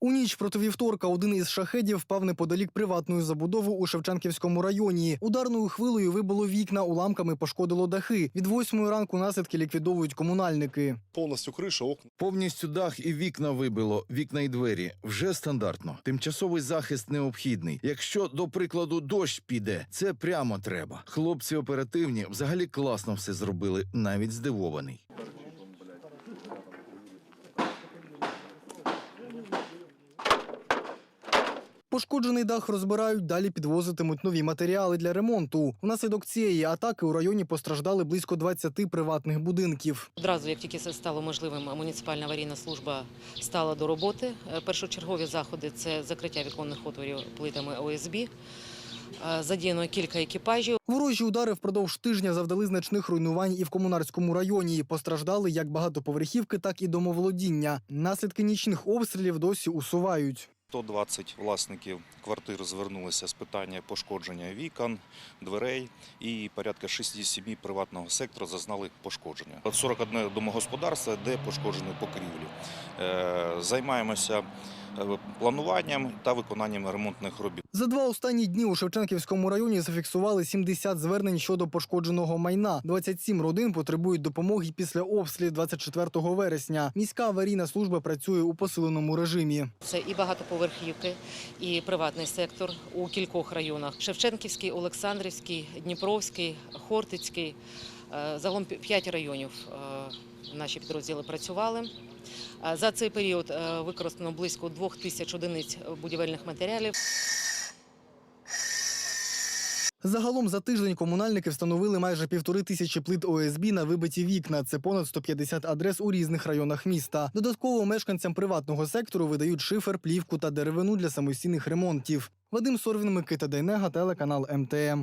У ніч проти вівторка один із шахедів впав неподалік приватної забудови у Шевченківському районі. Ударною хвилею вибило вікна, уламками пошкодило дахи. Від восьмої ранку наслідки ліквідовують комунальники. Повністю криша, окна. Повністю дах і вікна вибило, вікна і двері. Вже стандартно. Тимчасовий захист необхідний. Якщо, до прикладу, дощ піде, це прямо треба. Хлопці оперативні взагалі класно все зробили, навіть здивований. Пошкоджений дах розбирають, далі підвозитимуть нові матеріали для ремонту. Внаслідок цієї атаки у районі постраждали близько 20 приватних будинків. Одразу, як тільки це стало можливим, муніципальна аварійна служба стала до роботи. Е, Першочергові заходи це закриття віконних отворів плитами ОСБ. Е, Задіяно кілька екіпажів. Ворожі удари впродовж тижня завдали значних руйнувань і в комунарському районі. Постраждали як багатоповерхівки, так і домоволодіння. Наслідки нічних обстрілів досі усувають. 120 власників квартир звернулися з питання пошкодження вікон, дверей і порядка 67 приватного сектору зазнали пошкодження. От 41 домогосподарство, де пошкоджені покрівлі. Е, Займаємося плануванням та виконанням ремонтних робіт. За два останні дні у Шевченківському районі зафіксували 70 звернень щодо пошкодженого майна. 27 родин потребують допомоги після обстрілів 24 вересня. Міська аварійна служба працює у посиленому режимі. Це і багатоповерхівки, і приватний сектор у кількох районах: Шевченківський, Олександрівський, Дніпровський, Хортицький. Е, Загалом п'ять районів е, наші підрозділи працювали. Е, За цей період е, використано близько двох тисяч одиниць будівельних матеріалів. Загалом за тиждень комунальники встановили майже півтори тисячі плит ОСБ на вибиті вікна. Це понад 150 адрес у різних районах міста. Додатково мешканцям приватного сектору видають шифер, плівку та деревину для самостійних ремонтів. Вадим Сорвін, Микита Дейнега, телеканал МТМ.